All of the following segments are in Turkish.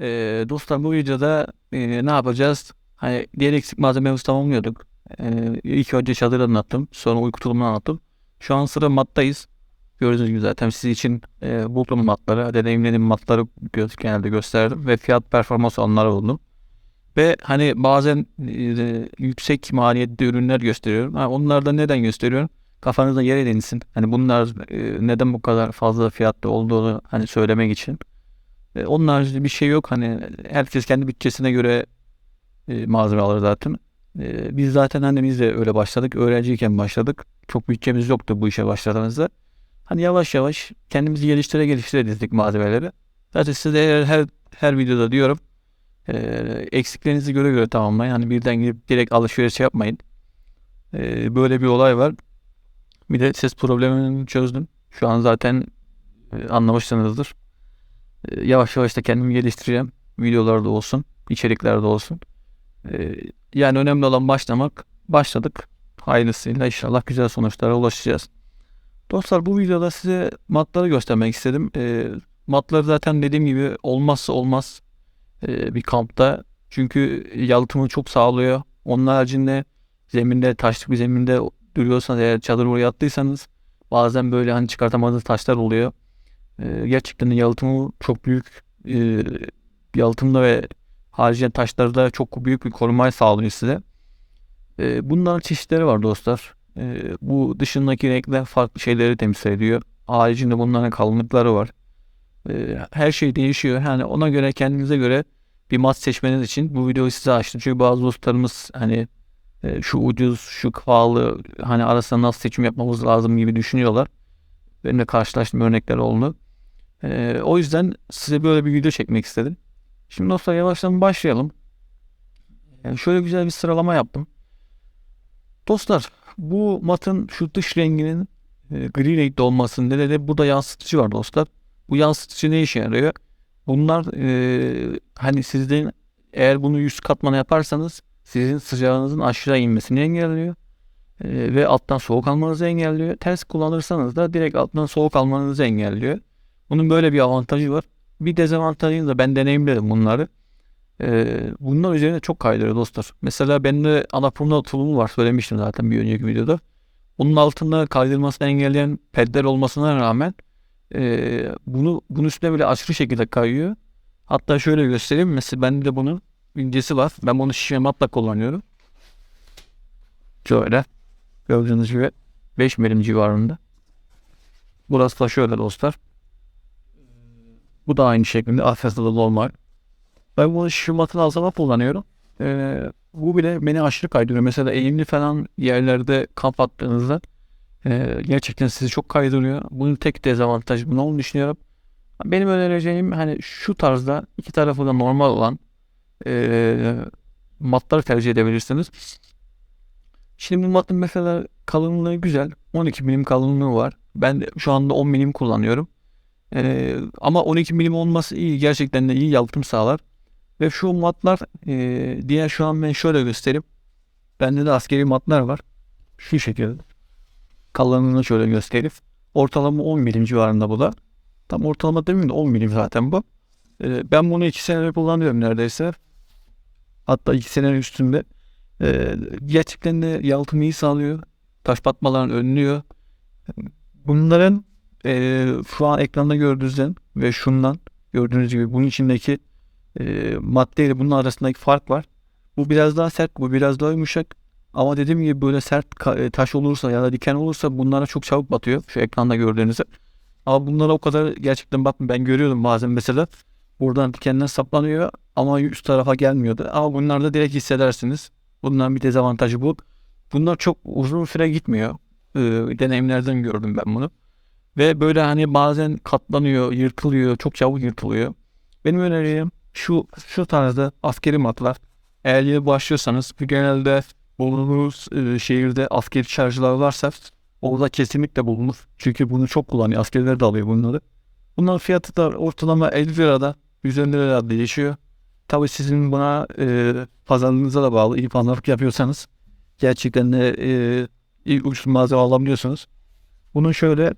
Ee, dostlar bu videoda e, ne yapacağız? Hani diğer eksik malzememizi tamamlıyorduk. Ee, ilk önce çadır anlattım. Sonra uyku tulumunu anlattım. Şu an sıra mattayız. Gördüğünüz gibi zaten sizin için e, buldum matları. Deneyimlediğim matları genelde gösterdim. Ve fiyat performans onları buldum. Ve hani bazen e, yüksek maliyetli ürünler gösteriyorum. Ha, onları da neden gösteriyorum? Kafanızda yer edinsin. Hani bunlar e, neden bu kadar fazla fiyatlı olduğunu hani söylemek için. E, onun haricinde bir şey yok. Hani herkes kendi bütçesine göre e, malzeme alır zaten. E, biz zaten hani biz de öyle başladık. Öğrenciyken başladık. Çok bütçemiz yoktu bu işe başladığımızda. Hani yavaş yavaş kendimizi geliştire geliştire dizdik malzemeleri. Zaten size her, her, videoda diyorum. E, eksiklerinizi göre göre tamamlayın. Hani birden gidip direkt alışveriş yapmayın. E, böyle bir olay var. Bir de ses problemini çözdüm. Şu an zaten e, anlamışsınızdır. E, yavaş yavaş da kendimi geliştireceğim. Videolarda olsun, içeriklerde olsun. E, yani önemli olan başlamak. Başladık. Hayırlısıyla inşallah güzel sonuçlara ulaşacağız. Dostlar bu videoda size matları göstermek istedim. E, matları zaten dediğim gibi olmazsa olmaz e, bir kampta. Çünkü yalıtımı çok sağlıyor. Onun haricinde zeminde, taşlık bir zeminde duruyorsanız eğer çadır buraya attıysanız bazen böyle hani çıkartamadığınız taşlar oluyor. Ee, gerçekten yalıtımı çok büyük e, yalıtımda ve haricinde taşlarda çok büyük bir korumayı sağlıyor size. E, bunların çeşitleri var dostlar. E, bu dışındaki renkler farklı şeyleri temsil ediyor. Haricinde bunların kalınlıkları var. E, her şey değişiyor. Yani ona göre kendinize göre bir mat seçmeniz için bu videoyu size açtım. Çünkü bazı dostlarımız hani e, şu ucuz, şu pahalı hani arasında nasıl seçim yapmamız lazım gibi düşünüyorlar. Benim de karşılaştığım örnekler oldu. E, o yüzden size böyle bir video çekmek istedim. Şimdi dostlar yavaştan başlayalım. Yani şöyle güzel bir sıralama yaptım. Dostlar bu matın şu dış renginin e, gri renkte olmasının nedeni burada yansıtıcı var dostlar. Bu yansıtıcı ne işe yarıyor? Bunlar e, hani sizden eğer bunu yüz katmana yaparsanız sizin sıcağınızın aşağı inmesini engelliyor. E, ve alttan soğuk almanızı engelliyor. Ters kullanırsanız da direkt alttan soğuk almanızı engelliyor. Bunun böyle bir avantajı var. Bir dezavantajı da ben deneyimledim bunları. E, bunlar üzerine çok kaydırıyor dostlar. Mesela bende Annapurna tulumu var. Söylemiştim zaten bir önceki videoda. Bunun altında kaydırmasını engelleyen pedler olmasına rağmen e, bunu bunun üstüne böyle aşırı şekilde kayıyor. Hatta şöyle göstereyim. Mesela bende de bunun incesi var. Ben bunu şişme matla kullanıyorum. Şöyle. Gördüğünüz gibi 5 milim civarında. Burası da şöyle dostlar. Bu da aynı şekilde Asya'da da. Ben bunu şişme matın altına kullanıyorum. Ee, bu bile beni aşırı kaydırıyor. Mesela eğimli falan yerlerde kamp attığınızda e, gerçekten sizi çok kaydırıyor. Bunun tek dezavantajı ne olduğunu düşünüyorum. Benim önereceğim hani şu tarzda iki tarafı da normal olan e, matları tercih edebilirsiniz. Şimdi bu matın mesela kalınlığı güzel. 12 milim kalınlığı var. Ben de şu anda 10 milim kullanıyorum. E, ama 12 milim olması iyi. Gerçekten de iyi yalıtım sağlar. Ve şu matlar e, diğer şu an ben şöyle göstereyim. Bende de askeri matlar var. Şu şekilde. Kalınlığını şöyle göstereyim. Ortalama 10 milim civarında bu da. Tam ortalama demeyeyim de 10 milim zaten bu. E, ben bunu 2 senedir kullanıyorum neredeyse. Hatta 2 senenin üstünde. E, gerçekten de yalıtımı sağlıyor. Taş batmalarını önlüyor. Bunların e, şu an ekranda gördüğünüzden ve şundan gördüğünüz gibi bunun içindeki e, madde ile bunun arasındaki fark var. Bu biraz daha sert, bu biraz daha yumuşak. Ama dediğim gibi böyle sert e, taş olursa ya da diken olursa bunlara çok çabuk batıyor. Şu ekranda gördüğünüzü. Ama bunlara o kadar gerçekten bakın ben görüyordum bazen mesela. Buradan dikenden saplanıyor ama üst tarafa gelmiyordu. Ama bunlarda direkt hissedersiniz. Bunların bir dezavantajı bu. Bunlar çok uzun süre gitmiyor. Ee, deneyimlerden gördüm ben bunu. Ve böyle hani bazen katlanıyor, yırtılıyor, çok çabuk yırtılıyor. Benim önerim şu şu tarzda askeri matlar. Eğer yeni başlıyorsanız genelde bulunduğunuz e, şehirde askeri şarjlar varsa orada kesinlikle bulunur. Çünkü bunu çok kullanıyor. Askerler de alıyor bunları. Bunların fiyatı da ortalama 50 lirada 150 lirada değişiyor. Tabii sizin buna e, pazarlığınıza da bağlı. İyi pazarlık yapıyorsanız gerçekten de e, iyi ucuz malzeme alabiliyorsunuz. Bunun şöyle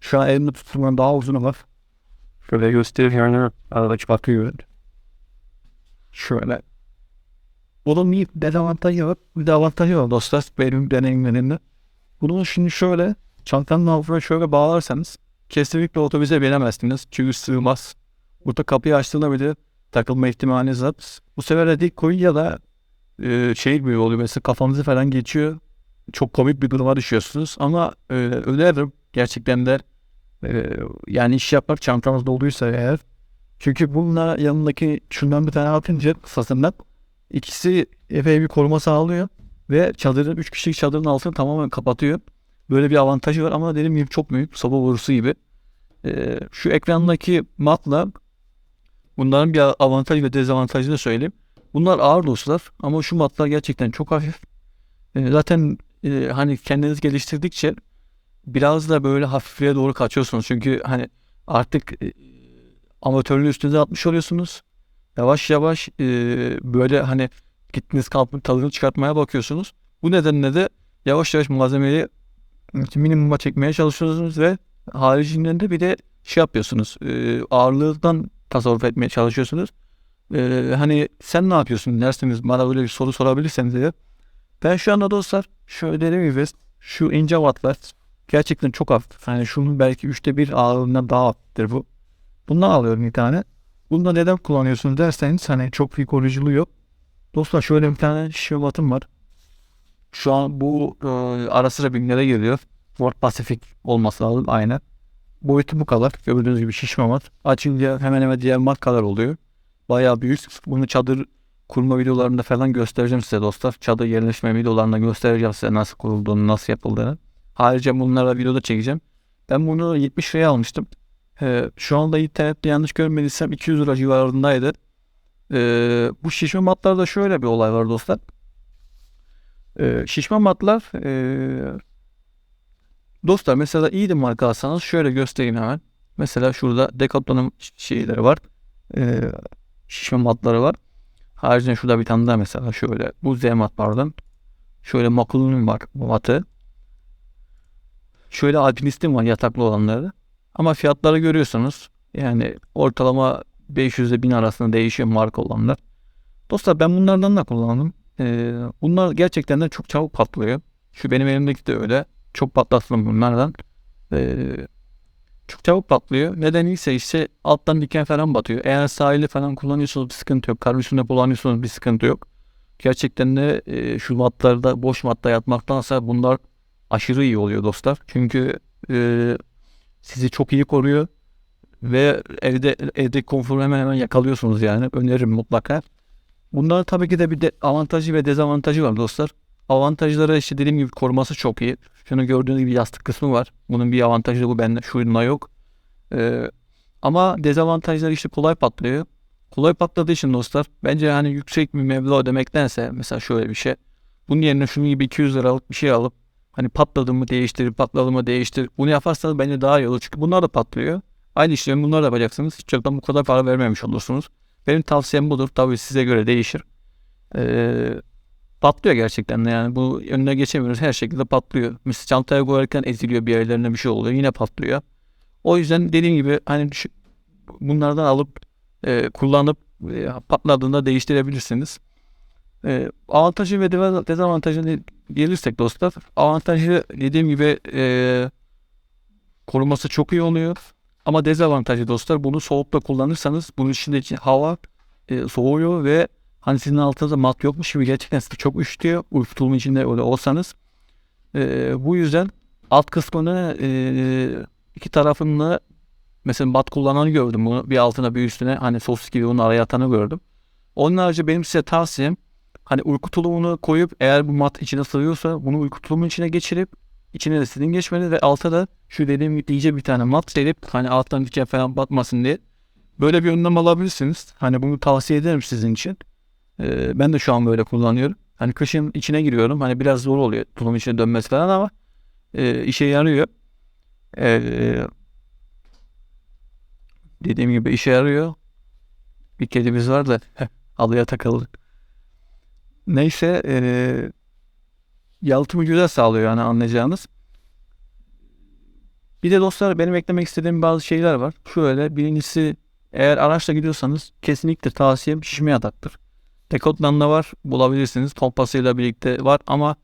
şu an elimde tuttuğumdan daha uzunu var. Şöyle göstereyim. Aradaki bakıyor. Şöyle. Bunun bir dezavantajı var. Bir avantajı var dostlar benim deneyimlerimde. Bunu şimdi şöyle çantanın altına şöyle bağlarsanız kesinlikle otobüse binemezsiniz. Çünkü sığmaz. Burada kapıyı açtığında bile takılma ihtimaliniz var. Bu sefer de dik ya da e, şey gibi oluyor mesela kafanızı falan geçiyor. Çok komik bir duruma düşüyorsunuz ama e, öneririm gerçekten de e, yani iş yapmak çantanız doluysa eğer çünkü bununla yanındaki şundan bir tane atınca kısasından ikisi epey bir koruma sağlıyor ve çadırın 3 kişilik çadırın altını tamamen kapatıyor. Böyle bir avantajı var ama dediğim gibi çok büyük soba borusu gibi. E, şu ekrandaki matla bunların bir avantaj ve dezavantajını söyleyeyim. Bunlar ağır dostlar ama şu matlar gerçekten çok hafif. E, zaten e, hani kendiniz geliştirdikçe biraz da böyle hafifliğe doğru kaçıyorsunuz. Çünkü hani artık e, amatörlüğü üstünüze atmış oluyorsunuz. Yavaş yavaş e, böyle hani gittiğiniz kampın tadını çıkartmaya bakıyorsunuz. Bu nedenle de yavaş yavaş malzemeyi minimuma çekmeye çalışıyorsunuz ve haricinden de bir de şey yapıyorsunuz. E, ağırlığından tasarruf etmeye çalışıyorsunuz. E, hani sen ne yapıyorsun derseniz bana böyle bir soru sorabilirseniz de ben şu anda dostlar şöyle dediğim gibi şu ince wattlar gerçekten çok hafif. Yani şunun belki üçte bir ağırlığından daha hafiftir bu. Bundan alıyorum bir tane. Bunu da neden kullanıyorsunuz derseniz hani çok bir yok. Dostlar şöyle bir tane şişe var. Şu an bu e, ara sıra binlere geliyor. Ford Pacific olması lazım aynen. Boyutu bu kadar. Gördüğünüz gibi şişme var. Açınca hemen hemen diğer markalar oluyor. Bayağı büyük. Bunu çadır kurma videolarında falan göstereceğim size dostlar. Çadır yerleşme videolarında göstereceğim size nasıl kurulduğunu, nasıl yapıldığını. Ayrıca bunlara videoda çekeceğim. Ben bunu 70 liraya almıştım. Ee, şu anda internette yanlış görmediysem 200 lira civarındaydı. Ee, bu şişme matlarda şöyle bir olay var dostlar. Ee, şişme matlar ee, dostlar mesela iyi de marka alsanız şöyle göstereyim hemen. Mesela şurada Decathlon'un şeyleri var. Ee, şişme matları var. Haricinde şurada bir tane daha mesela şöyle bu Z mat pardon. Şöyle Makulun'un var matı. Şöyle alpinistim var yataklı olanları. Ama fiyatları görüyorsunuz. Yani ortalama 500 ile 1000 arasında değişiyor marka olanlar. Dostlar ben bunlardan da kullandım. Ee, bunlar gerçekten de çok çabuk patlıyor. Şu benim elimdeki de öyle. Çok patlattım bunlardan. Ee, çok çabuk patlıyor. Neden ise işte alttan diken falan batıyor. Eğer sahili falan kullanıyorsunuz bir sıkıntı yok. Kar üstünde kullanıyorsunuz bir sıkıntı yok. Gerçekten de e, şu matlarda boş matta yatmaktansa bunlar aşırı iyi oluyor dostlar. Çünkü e, sizi çok iyi koruyor ve evde evde konforu hemen hemen yakalıyorsunuz yani. Öneririm mutlaka. Bunların tabii ki de bir de avantajı ve dezavantajı var dostlar. Avantajları işte dediğim gibi koruması çok iyi. Şunu gördüğünüz gibi yastık kısmı var. Bunun bir avantajı bu bende. Şununla yok. Ee, ama dezavantajları işte kolay patlıyor. Kolay patladığı için dostlar bence hani yüksek bir meblağ ödemektense mesela şöyle bir şey. Bunun yerine şunun gibi 200 liralık bir şey alıp hani patladı mı değiştir, patladı mı değiştir. Bunu yaparsanız bence daha iyi olur. Çünkü bunlar da patlıyor. Aynı işlemi bunlar da yapacaksınız. Hiç yoktan bu kadar para vermemiş olursunuz. Benim tavsiyem budur. Tabii size göre değişir. Ee, patlıyor gerçekten de yani. Bu önüne geçemiyoruz. Her şekilde patlıyor. Mesela çantaya koyarken eziliyor bir yerlerine bir şey oluyor. Yine patlıyor. O yüzden dediğim gibi hani şu, bunlardan alıp e, kullanıp e, patladığında değiştirebilirsiniz. E, avantajı ve dezavantajını gelirsek dostlar. Avantajı dediğim gibi e, koruması çok iyi oluyor. Ama dezavantajı dostlar bunu soğukta kullanırsanız bunun içindeki hava e, soğuyor ve hani sizin altınızda mat yokmuş gibi gerçekten sizi çok üşütüyor. Uyku tulumu içinde öyle olsanız. E, bu yüzden alt kısmını e, iki tarafını mesela mat kullananı gördüm. Bunu bir altına bir üstüne hani sos gibi onu araya atanı gördüm. Onun harici benim size tavsiyem hani uyku tulumunu koyup eğer bu mat içine sığıyorsa bunu uyku tulumunun içine geçirip içine de sizin geçmeniz ve alta da şu dediğim gibi iyice bir tane mat serip hani alttan diken falan batmasın diye böyle bir önlem alabilirsiniz. Hani bunu tavsiye ederim sizin için. Ee, ben de şu an böyle kullanıyorum. Hani kışın içine giriyorum. Hani biraz zor oluyor tulum içine dönmesi falan ama e, işe yarıyor. Ee, dediğim gibi işe yarıyor. Bir kedimiz var da alıya takıldı. Neyse e, yalıtımı güzel sağlıyor yani anlayacağınız. Bir de dostlar benim eklemek istediğim bazı şeyler var. Şöyle birincisi Eğer araçla gidiyorsanız kesinlikle tavsiyem şişme yataktır. Decathlon'da var bulabilirsiniz. Pompasıyla birlikte var ama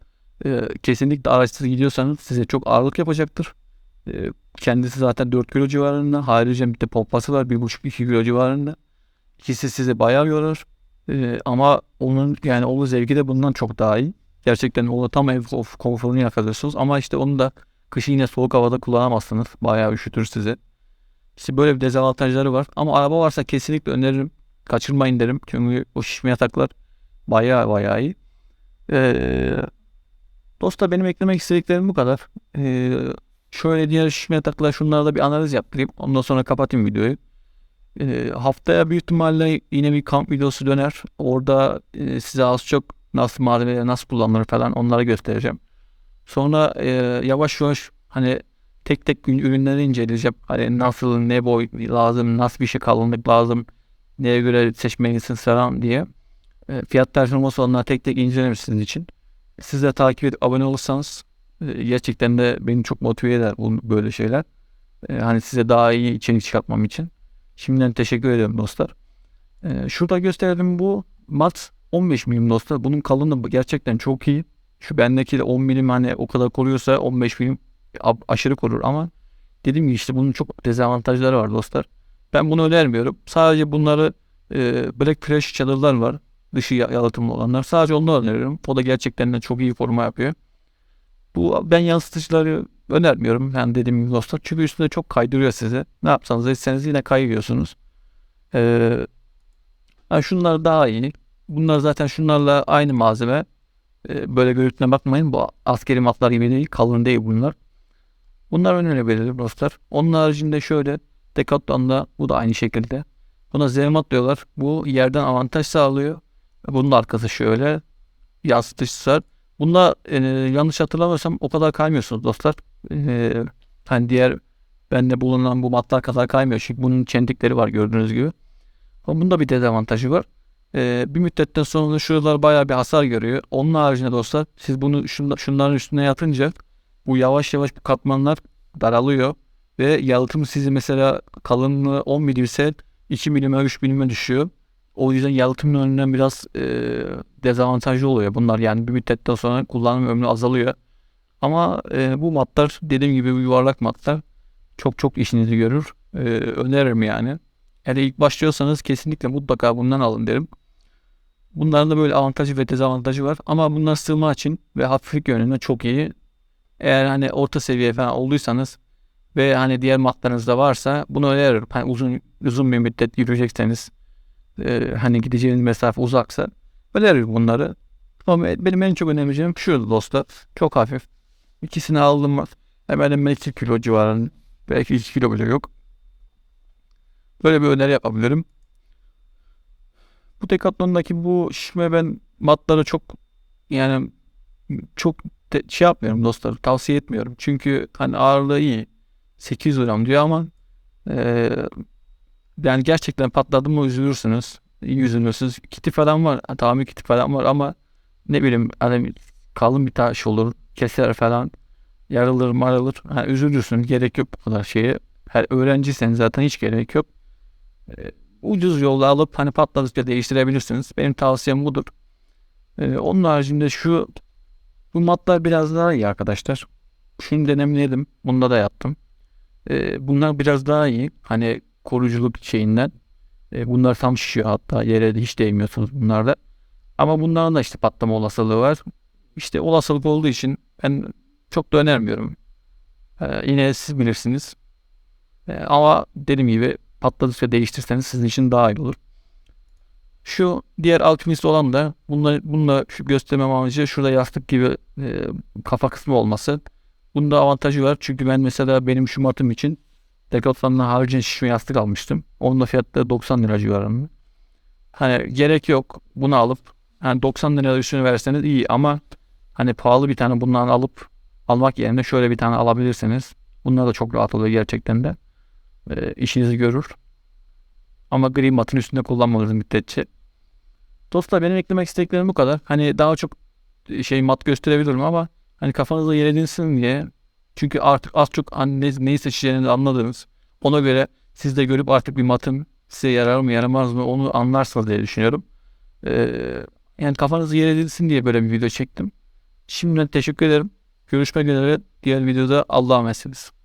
e, kesinlikle araçsız gidiyorsanız size çok ağırlık yapacaktır. E, kendisi zaten 4 kilo civarında. Ayrıca bir de pompası var 1,5-2 kilo civarında. İkisi sizi bayağı yorar. E, ama onun yani onun zevki de bundan çok daha iyi. Gerçekten o tam ev konforunu yakalıyorsunuz. Ama işte onu da kışın yine soğuk havada kullanamazsınız. Bayağı üşütür sizi. İşte böyle bir dezavantajları var. Ama araba varsa kesinlikle öneririm. Kaçırmayın derim. Çünkü o şişme yataklar bayağı bayağı iyi. Ee, dostlar benim eklemek istediklerim bu kadar. Ee, şöyle diğer şişme yataklar şunlarda bir analiz yaptırayım. Ondan sonra kapatayım videoyu. Ee, haftaya büyük ihtimalle yine bir kamp videosu döner. Orada e, size az çok nasıl malzemeler nasıl kullanılır falan onları göstereceğim. Sonra e, yavaş yavaş hani tek tek ürünleri inceleyeceğim. Hani nasıl, ne boy lazım, nasıl bir şey kalınlık lazım, neye göre seçmelisin falan diye. E, fiyat performans olanları tek tek incelerim sizin için. Siz de takip edip abone olursanız e, gerçekten de beni çok motive eder bu böyle şeyler. E, hani size daha iyi içerik çıkartmam için. Şimdiden teşekkür ederim dostlar. E, şurada gösterdiğim bu mat 15 milim dostlar. Bunun kalınlığı gerçekten çok iyi. Şu bendeki de 10 milim hani o kadar koruyorsa 15 milim aşırı korur ama dediğim gibi işte bunun çok dezavantajları var dostlar. Ben bunu önermiyorum. Sadece bunları e, Black Fresh çadırlar var. Dışı ya- yalıtımlı olanlar. Sadece onları öneriyorum. O da gerçekten de çok iyi koruma yapıyor. Bu ben yansıtıcıları önermiyorum. Yani dediğim gibi dostlar. Çünkü üstünde çok kaydırıyor sizi. Ne yapsanız etseniz yine kayıyorsunuz. Ee, ha şunlar daha iyi. Bunlar zaten şunlarla aynı malzeme. Ee, böyle görüntüne bakmayın. Bu askeri matlar gibi değil. Kalın değil bunlar. Bunlar önerebilirim dostlar. Onun haricinde şöyle Decathlon'da bu da aynı şekilde. Buna zemat diyorlar. Bu yerden avantaj sağlıyor. Bunun arkası şöyle. Yansıtıcısı var. Bunda e, yanlış hatırlamıyorsam o kadar kaymıyorsunuz dostlar. E, hani diğer bende bulunan bu matlar kadar kaymıyor. Çünkü bunun çentikleri var gördüğünüz gibi. Ama bunda bir dezavantajı var. E, bir müddetten sonra şuralar bayağı bir hasar görüyor. Onun haricinde dostlar siz bunu şunda, şunların üstüne yatınca bu yavaş yavaş bu katmanlar daralıyor ve yalıtım sizi mesela kalınlığı 10 milim ise 2 milime 3 milime düşüyor. O yüzden yalıtımın önünden biraz e, dezavantajlı oluyor bunlar yani bir müddetten sonra kullanım ömrü azalıyor. Ama e, bu matlar dediğim gibi bu yuvarlak matlar çok çok işinizi görür. E, öneririm yani. Eğer ilk başlıyorsanız kesinlikle mutlaka bundan alın derim. Bunların da böyle avantajı ve dezavantajı var. Ama bunlar sığma için ve hafiflik yönünden çok iyi. Eğer hani orta seviye falan olduysanız ve hani diğer matlarınız da varsa bunu öneririm. Hani uzun uzun bir müddet yürüyecekseniz e, hani gideceğiniz mesafe uzaksa öneririm bunları. Ama benim en çok önemleyeceğim şu dostlar. Çok hafif. İkisini aldım hemen hemen 2 kilo civarında. Belki 2 kilo bile yok. Böyle bir öneri yapabilirim. Bu Decathlon'daki bu şişme ben matları çok yani çok şey yapmıyorum dostlar tavsiye etmiyorum. Çünkü hani ağırlığı iyi. 800 gram diyor ama e, yani gerçekten patladı mı üzülürsünüz. Üzülürsünüz. Kiti falan var. Tamir kiti falan var ama ne bileyim hani kalın bir taş olur. Keser falan. Yarılır marılır. Ha, üzülürsün. Gerek yok bu kadar şeye. Her öğrenciysen zaten hiç gerek yok. E, ucuz yolla alıp hani patladıkça değiştirebilirsiniz. Benim tavsiyem budur. E, onun haricinde şu bu matlar biraz daha iyi arkadaşlar. Şunu denemledim. Bunda da yaptım. E, bunlar biraz daha iyi. Hani koruyuculuk şeyinden. E, bunlar tam şişiyor hatta yere de hiç değmiyorsunuz bunlarda. Ama bunların da işte patlama olasılığı var. İşte olasılık olduğu için ben çok da önermiyorum. E, yine siz bilirsiniz. E, ama dediğim gibi patladıkça değiştirseniz sizin için daha iyi olur. Şu diğer alpinist olan da bununla, bununla şu göstermem amacı şurada yastık gibi e, kafa kısmı olması. Bunda avantajı var çünkü ben mesela benim şu matım için Decathlon'dan haricinde şişme yastık almıştım. Onun da fiyatı 90 lira civarında. Hani gerek yok bunu alıp hani 90 lira üstüne verseniz iyi ama hani pahalı bir tane bundan alıp almak yerine şöyle bir tane alabilirseniz bunlar da çok rahat oluyor gerçekten de. E, işinizi görür. Ama gri matın üstünde kullanmanız müddetçe. Dostlar benim eklemek istediklerim bu kadar. Hani daha çok şey mat gösterebilirim ama hani kafanızda yer edinsin diye. Çünkü artık az çok ne- neyi seçeceğinizi anladınız. Ona göre siz de görüp artık bir matın size yarar mı yaramaz mı onu anlarsınız diye düşünüyorum. Ee, yani kafanızı yer edilsin diye böyle bir video çektim. Şimdiden teşekkür ederim. Görüşmek üzere diğer videoda Allah'a emanetsiniz.